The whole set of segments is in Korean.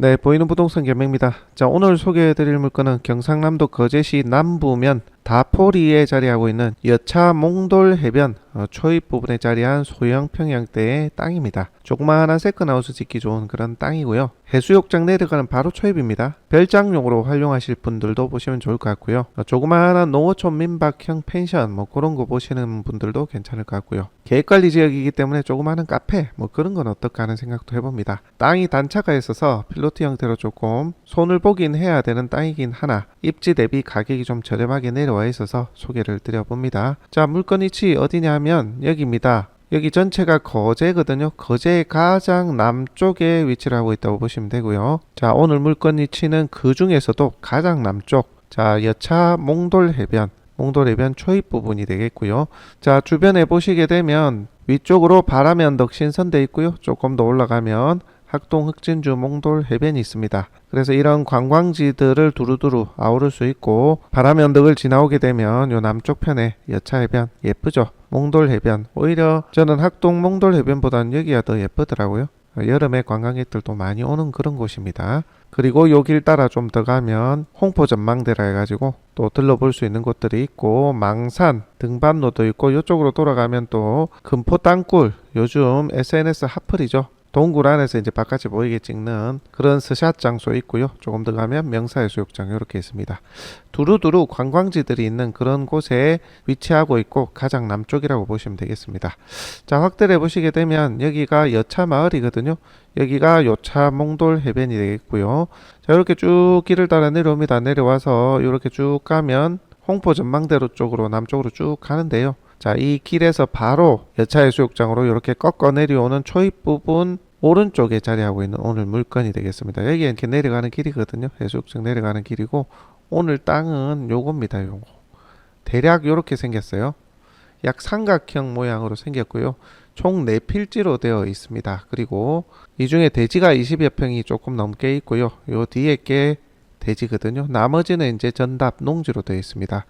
네, 보이는 부동산 개명입니다. 자, 오늘 소개해드릴 물건은 경상남도 거제시 남부면 다포리에 자리하고 있는 여차 몽돌 해변 어, 초입 부분에 자리한 소형 평양대의 땅입니다. 조그마한 세컨하우스 짓기 좋은 그런 땅이고요. 해수욕장 내려가는 바로 초입입니다. 별장용으로 활용하실 분들도 보시면 좋을 것 같고요. 어, 조그마한 농어촌 민박형 펜션 뭐 그런 거 보시는 분들도 괜찮을 것 같고요. 계획관리 지역이기 때문에 조그마한 카페 뭐 그런 건 어떨까 하는 생각도 해봅니다. 땅이 단차가 있어서 필로티 형태로 조금 손을 보긴 해야 되는 땅이긴 하나 입지 대비 가격이 좀 저렴하게 내려와 있어서 소개를 드려봅니다. 자 물건 위치 어디냐 하면 여기입니다. 여기 전체가 거제거든요. 거제의 가장 남쪽에 위치를 하고 있다고 보시면 되고요. 자, 오늘 물건 위치는 그 중에서도 가장 남쪽. 자, 여차 몽돌 해변. 몽돌 해변 초입 부분이 되겠고요. 자, 주변에 보시게 되면 위쪽으로 바람의 언덕 신선돼 있고요. 조금 더 올라가면 학동 흑진주 몽돌 해변이 있습니다. 그래서 이런 관광지들을 두루두루 아우를 수 있고 바람의 언덕을 지나오게 되면 요 남쪽 편에 여차 해변 예쁘죠. 몽돌 해변 오히려 저는 학동 몽돌 해변보다는 여기가 더 예쁘더라고요. 여름에 관광객들도 많이 오는 그런 곳입니다. 그리고 요 길 따라 좀 더 가면 홍포 전망대라 해가지고 또 들러볼 수 있는 곳들이 있고 망산 등반로도 있고 이쪽으로 돌아가면 또 금포 땅굴 요즘 SNS 핫플이죠. 동굴 안에서 이제 바깥이 보이게 찍는 그런 스샷 장소 있고요. 조금 더 가면 명사해수욕장 이렇게 있습니다. 두루두루 관광지들이 있는 그런 곳에 위치하고 있고 가장 남쪽이라고 보시면 되겠습니다. 자 확대를 해보시게 되면 여기가 여차 마을이거든요. 여기가 요차 몽돌 해변이 되겠고요. 자 이렇게 쭉 길을 따라 내려옵니다. 내려와서 이렇게 쭉 가면 홍포 전망대로 쪽으로 남쪽으로 쭉 가는데요. 자, 이 길에서 바로 여차 해수욕장으로 이렇게 꺾어 내려오는 초입 부분 오른쪽에 자리하고 있는 오늘 물건이 되겠습니다. 여기 이렇게 내려가는 길이거든요. 해수욕장 내려가는 길이고 오늘 땅은 요겁니다. 요거. 대략 요렇게 생겼어요. 약 삼각형 모양으로 생겼고요. 총 4필지로 되어 있습니다. 그리고 이 중에 대지가 20여 평이 조금 넘게 있고요. 요 뒤에 게 대지거든요. 나머지는 이제 전답 농지로 되어 있습니다.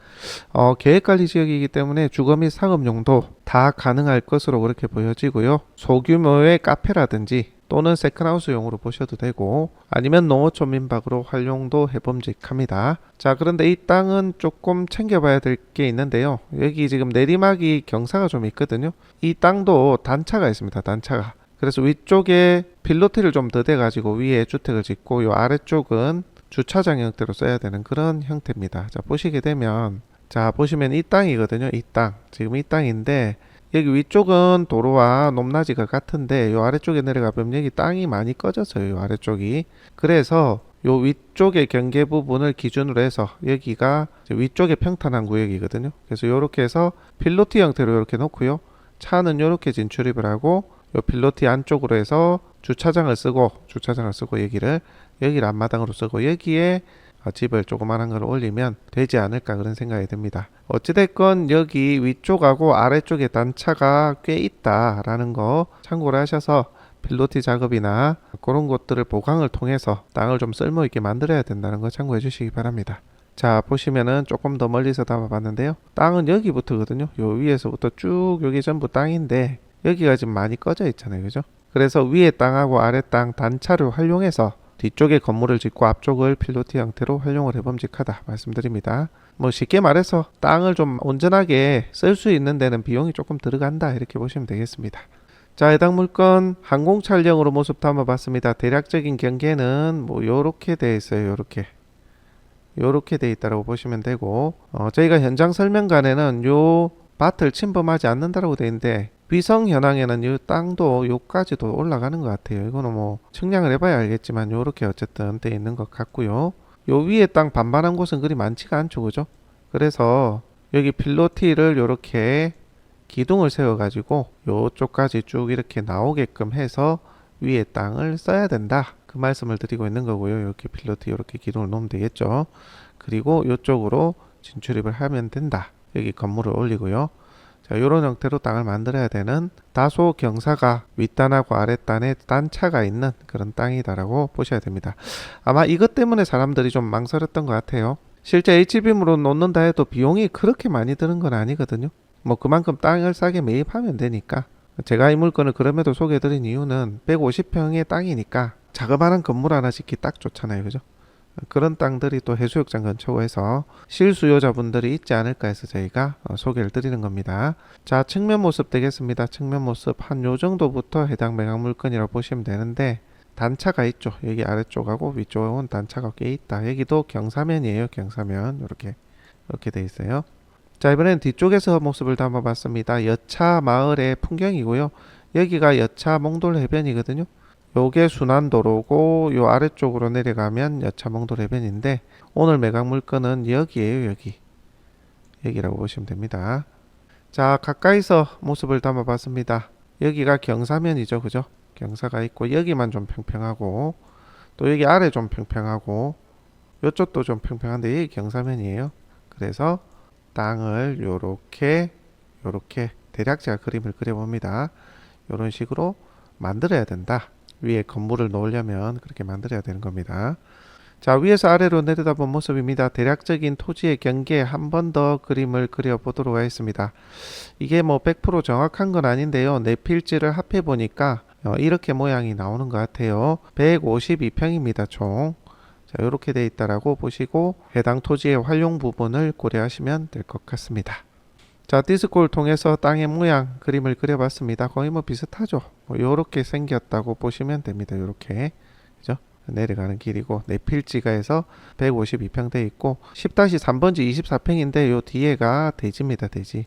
어, 계획관리 지역이기 때문에 주거 및 상업 용도 다 가능할 것으로 그렇게 보여지고요. 소규모의 카페라든지 또는 세컨하우스용으로 보셔도 되고 아니면 농어촌 민박으로 활용도 해봄직합니다. 자 그런데 이 땅은 조금 챙겨봐야 될 게 있는데요. 여기 지금 내리막이 경사가 좀 있거든요. 이 땅도 단차가 있습니다. 단차가. 그래서 위쪽에 필로티를 좀 더 대가지고 위에 주택을 짓고 요 아래쪽은 주차장 형태로 써야 되는 그런 형태입니다. 자 보시게 되면 자 보시면 이 땅이거든요. 이 땅 지금 이 땅인데 여기 위쪽은 도로와 높낮이가 같은데 요 아래쪽에 내려가면 여기 땅이 많이 꺼졌어요. 요 아래쪽이 그래서 요 위쪽의 경계 부분을 기준으로 해서 여기가 위쪽에 평탄한 구역이거든요. 그래서 요렇게 해서 필로티 형태로 이렇게 놓고요. 차는 요렇게 진출입을 하고 요 필로티 안쪽으로 해서 주차장을 쓰고 주차장을 쓰고 여기를 여기를 앞마당으로 쓰고 여기에 어, 집을 조그만한 걸 올리면 되지 않을까 그런 생각이 듭니다. 어찌됐건 여기 위쪽하고 아래쪽에 단차가 꽤 있다라는 거 참고를 하셔서 필로티 작업이나 그런 것들을 보강을 통해서 땅을 좀 쓸모 있게 만들어야 된다는 거 참고해 주시기 바랍니다. 자 보시면은 조금 더 멀리서 담아봤는데요. 땅은 여기부터거든요. 요 위에서부터 쭉 여기 전부 땅인데 여기가 지금 많이 꺼져 있잖아요. 그죠? 그래서 위에 땅하고 아래 땅 단차를 활용해서 뒤쪽에 건물을 짓고 앞쪽을 필로티 형태로 활용을 해봄직하다 말씀드립니다. 뭐 쉽게 말해서 땅을 좀 온전하게 쓸 수 있는 데는 비용이 조금 들어간다 이렇게 보시면 되겠습니다. 자 해당 물건 항공 촬영으로 모습 담아봤습니다. 대략적인 경계는 뭐 요렇게 돼 있어요. 요렇게 요렇게 돼 있다라고 보시면 되고 어, 저희가 현장 설명관에는 요 밭을 침범하지 않는다라고 돼 있는데 위성 현황에는 이 땅도 요까지도 올라가는 것 같아요. 이거는 뭐 측량을 해봐야 알겠지만 요렇게 어쨌든 돼 있는 것 같고요. 요 위에 땅 반반한 곳은 그리 많지가 않죠, 그죠? 그래서 여기 필로티를 요렇게 기둥을 세워가지고 요쪽까지 쭉 이렇게 나오게끔 해서 위에 땅을 써야 된다. 그 말씀을 드리고 있는 거고요. 이렇게 필로티 이렇게 기둥을 놓으면 되겠죠. 그리고 이쪽으로 진출입을 하면 된다. 여기 건물을 올리고요. 자, 이런 형태로 땅을 만들어야 되는 다소 경사가 윗단하고 아랫단에 단차가 있는 그런 땅이다라고 보셔야 됩니다. 아마 이것 때문에 사람들이 좀 망설였던 것 같아요. 실제 H빔으로 놓는다 해도 비용이 그렇게 많이 드는 건 아니거든요. 뭐 그만큼 땅을 싸게 매입하면 되니까 제가 이 물건을 그럼에도 소개해드린 이유는 150평의 땅이니까 자그마한 건물 하나 짓기 딱 좋잖아요. 그죠? 그런 땅들이 또 해수욕장 근처고 해서 실수요자분들이 있지 않을까 해서 저희가 어, 소개를 드리는 겁니다. 자, 측면 모습 되겠습니다. 측면 모습 한 요 정도부터 해당 매각 물건이라고 보시면 되는데 단차가 있죠. 여기 아래쪽하고 위쪽은 단차가 꽤 있다. 여기도 경사면이에요. 경사면 이렇게 이렇게 돼 있어요. 자 이번엔 뒤쪽에서 모습을 담아봤습니다. 여차 마을의 풍경이고요. 여기가 여차 몽돌 해변이거든요. 요게 순환도로고 요 아래쪽으로 내려가면 여차 몽돌 해변인데 오늘 매각 물건은 여기에요. 여기 여기라고 보시면 됩니다. 자 가까이서 모습을 담아 봤습니다. 여기가 경사면이죠, 그죠? 경사가 있고 여기만 좀 평평하고 또 여기 아래 좀 평평하고 요쪽도 좀 평평한데 여기 경사면이에요. 그래서 땅을 요렇게 요렇게 대략 제가 그림을 그려봅니다. 요런 식으로 만들어야 된다. 위에 건물을 놓으려면 그렇게 만들어야 되는 겁니다. 자 위에서 아래로 내려다본 모습입니다. 대략적인 토지의 경계 한 번 더 그림을 그려보도록 하겠습니다. 이게 뭐 100% 정확한 건 아닌데요. 내 필지를 합해 보니까 어, 이렇게 모양이 나오는 것 같아요. 152평입니다. 총. 자, 이렇게 돼 있다라고 보시고 해당 토지의 활용 부분을 고려하시면 될 것 같습니다. 자, 디스코를 통해서 땅의 모양 그림을 그려봤습니다. 거의 뭐 비슷하죠. 뭐 이렇게 생겼다고 보시면 됩니다. 이렇게 그죠? 내려가는 길이고 내 필지가 해서 152평 돼 있고 10-3번지 24평인데 요 뒤에가 대지입니다. 대지.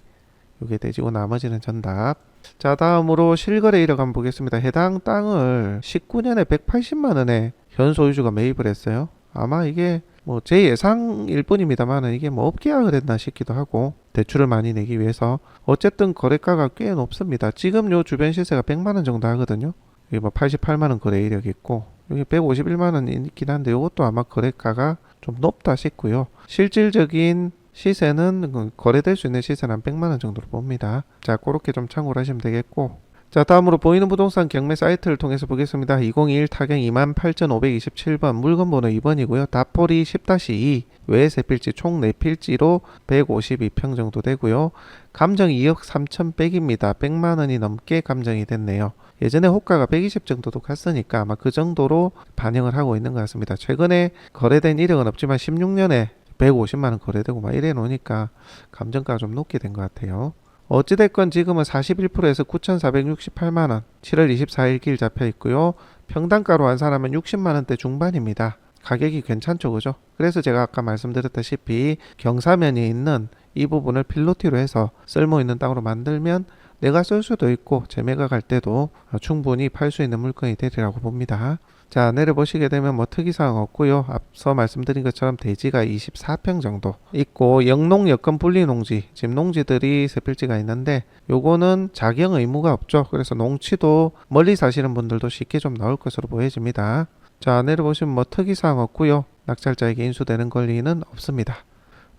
요게 대지고 나머지는 전답. 자 다음으로 실거래 이력 한번 보겠습니다. 해당 땅을 19년에 180만 원에 현 소유주가 매입을 했어요. 아마 이게 뭐 제 예상일 뿐입니다만은 이게 뭐 업계약을 했나 싶기도 하고 대출을 많이 내기 위해서 어쨌든 거래가가 꽤 높습니다. 지금 요 주변 시세가 100만 원 정도 하거든요. 여기 뭐 88만 원 거래 이력 있고 여기 151만 원 있긴 한데 이것도 아마 거래가가 좀 높다 싶고요. 실질적인 시세는 그 거래될 수 있는 시세는 한 100만 원 정도로 봅니다. 자, 그렇게 좀 참고를 하시면 되겠고. 자, 다음으로 보이는 부동산 경매 사이트를 통해서 보겠습니다. 2021 타경 28,527번 물건 번호 2번이고요. 다폴이 10-2 외세 필지 총 4필지로 152평 정도 되고요. 감정 2억 3천 백입니다. 100만 원이 넘게 감정이 됐네요. 예전에 호가가 120 정도도 갔으니까 아마 그 정도로 반영을 하고 있는 것 같습니다. 최근에 거래된 이력은 없지만 16년에 150만 원 거래되고 막 이래 놓으니까 감정가가 좀 높게 된 것 같아요. 어찌됐건 지금은 41%에서 9,468만 원 7월 24일 길 잡혀 있고요. 평당가로 환산하면 60만 원대 중반입니다. 가격이 괜찮죠, 그죠? 그래서 제가 아까 말씀드렸다시피 경사면이 있는 이 부분을 필로티로 해서 쓸모 있는 땅으로 만들면 내가 쓸 수도 있고 재매가 갈 때도 충분히 팔 수 있는 물건이 되리라고 봅니다. 자 내려보시게 되면 뭐 특이사항 없고요. 앞서 말씀드린 것처럼 대지가 24평 정도 있고 영농 여건 분리 농지 지금 농지들이 세 필지가 있는데 요거는 자경 의무가 없죠. 그래서 농치도 멀리 사시는 분들도 쉽게 좀 나올 것으로 보여집니다. 자 내려보시면 뭐 특이사항 없고요. 낙찰자에게 인수되는 권리는 없습니다.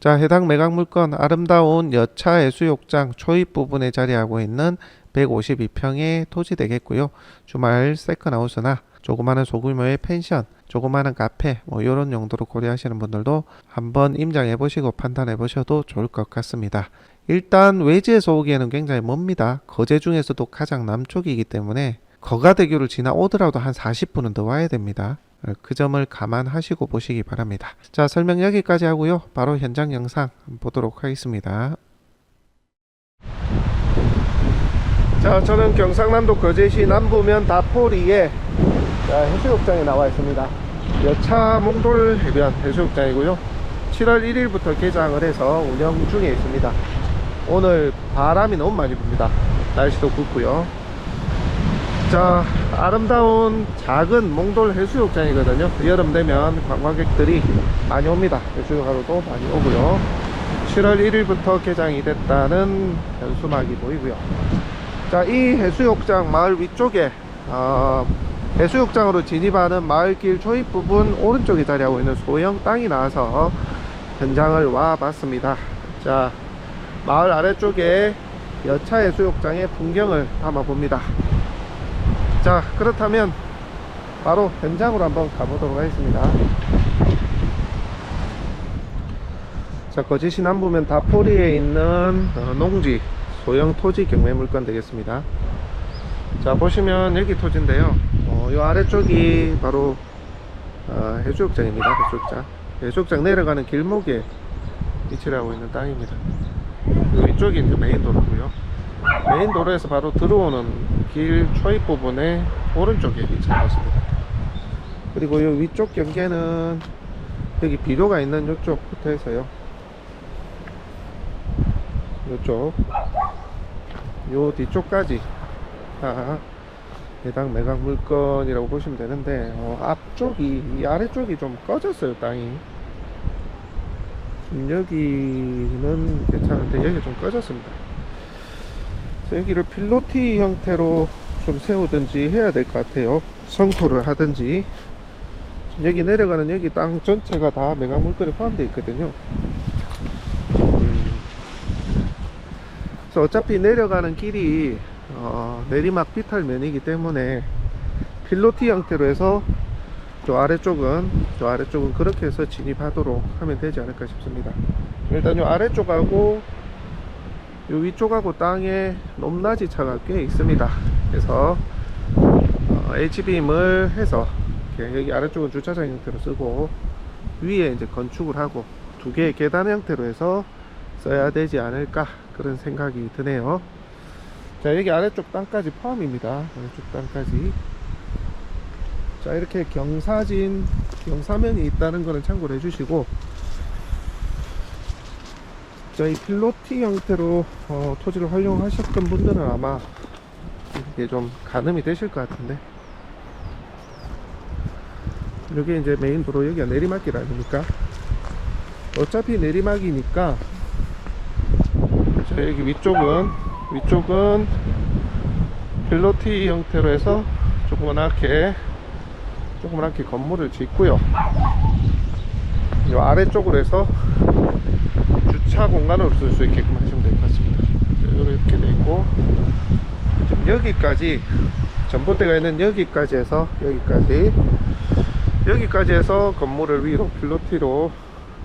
자, 해당 매각 물건 아름다운 여차 해수욕장 초입 부분에 자리하고 있는 152평의 토지 되겠고요. 주말 세컨하우스나 조그마한 소규모의 펜션, 조그마한 카페 뭐 이런 용도로 고려하시는 분들도 한번 임장해 보시고 판단해 보셔도 좋을 것 같습니다. 일단 외지에서 오기에는 굉장히 멉니다. 거제 중에서도 가장 남쪽이기 때문에 거가대교를 지나 오더라도 한 40분은 더 와야 됩니다. 그 점을 감안하시고 보시기 바랍니다. 자, 설명 여기까지 하고요. 바로 현장 영상 보도록 하겠습니다. 자, 저는 경상남도 거제시 남부면 다포리에 자, 해수욕장에 나와 있습니다. 여차 몽돌 해변 해수욕장이고요. 7월 1일부터 개장을 해서 운영 중에 있습니다. 오늘 바람이 너무 많이 붑니다. 날씨도 굽고요. 자 아름다운 작은 몽돌 해수욕장이거든요 여름 되면 관광객들이 많이 옵니다 해수욕하러도 많이 오고요 7월 1일부터 개장이 됐다는 현수막이 보이고요 자 이 해수욕장 마을 위쪽에 어, 해수욕장으로 진입하는 마을길 초입 부분 오른쪽에 자리하고 있는 소형 땅이 나와서 현장을 와 봤습니다. 자 마을 아래쪽에 여차 해수욕장의 풍경을 담아 봅니다. 자 그렇다면 바로 현장으로 한번 가보도록 하겠습니다. 자 거제시 남부면 다포리에 있는 어, 농지 소형 토지 경매 물건 되겠습니다. 자 보시면 여기 토지인데요. 어, 이 아래쪽이 바로 어, 해수욕장입니다. 해수욕장. 해수욕장 내려가는 길목에 위치를 하고 있는 땅입니다. 그 위쪽이 이제 메인 도로고요. 메인 도로에서 바로 들어오는 길 초입 부분에 오른쪽에 위치하고 있습니다. 그리고 이 위쪽 경계는 여기 비료가 있는 이쪽부터 해서요. 이쪽, 요 뒤쪽까지 다 해당 매각 물건이라고 보시면 되는데 어, 앞쪽이 이 아래쪽이 좀 꺼졌어요 땅이. 지금 여기는 괜찮은데 여기가 좀 꺼졌습니다. 여기를 필로티 형태로 좀 세우든지 해야 될 것 같아요. 성토를 하든지. 여기 내려가는 여기 땅 전체가 다 매각 물건에 포함되어 있거든요. 음, 그래서 어차피 내려가는 길이 어, 내리막 비탈면이기 때문에 필로티 형태로 해서 저 아래쪽은 저 아래쪽은 그렇게 해서 진입하도록 하면 되지 않을까 싶습니다. 일단 요 아래쪽하고 요 위쪽하고 땅에 높낮이 차가 꽤 있습니다. 그래서 어, H빔을 해서 여기 아래쪽은 주차장 형태로 쓰고 위에 이제 건축을 하고 두 개의 계단 형태로 해서 써야 되지 않을까 그런 생각이 드네요. 자 여기 아래쪽 땅까지 포함입니다. 아래쪽 땅까지. 자 이렇게 경사진 경사면이 있다는 거는 참고를 해주시고 저희 필로티 형태로 어, 토지를 활용하셨던 분들은 아마 이게 좀 가늠이 되실 것 같은데. 여기 이제 메인 도로 여기가 내리막길 아닙니까? 어차피 내리막이니까 자 여기 위쪽은 위쪽은 필로티 형태로 해서 조그맣게 조그맣게 건물을 짓고요. 이 아래쪽으로 해서 주차 공간으로 쓸 수 있게끔 하시면 될 것 같습니다. 이렇게 돼 있고. 지금 여기까지 전봇대가 있는 여기까지 해서 여기까지 여기까지 해서 건물을 위로 필로티로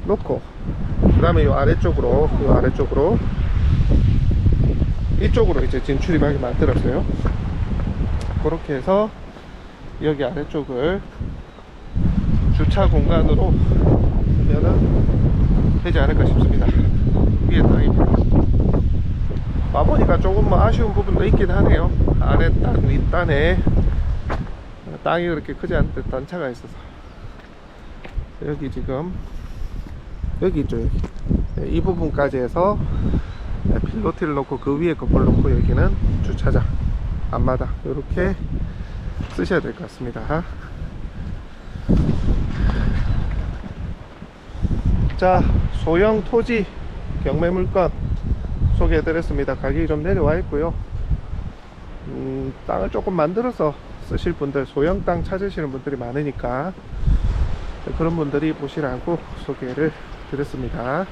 놓고 그 다음에 이 아래쪽으로 이 아래쪽으로 이쪽으로 이제 진출입하게 만들었어요. 그렇게 해서 여기 아래쪽을 주차 공간으로 쓰면은 되지 않을까 싶습니다. 위에 땅입니다. 와보니까 조금 뭐 아쉬운 부분도 있긴 하네요. 아래 땅, 윗단에 땅이 그렇게 크지 않은데 단차가 있어서 여기 지금 여기 있죠 여기 네, 이 부분까지 해서 네, 필로티를 놓고 그 위에 건물 놓고 여기는 주차장 앞마당 이렇게 쓰셔야 될 것 같습니다. 자 소형 토지 경매 물건 소개해 드렸습니다. 가격이 좀 내려와 있고요. 음, 땅을 조금 만들어서 쓰실 분들 소형 땅 찾으시는 분들이 많으니까 그런 분들이 보시라고 소개를 드렸습니다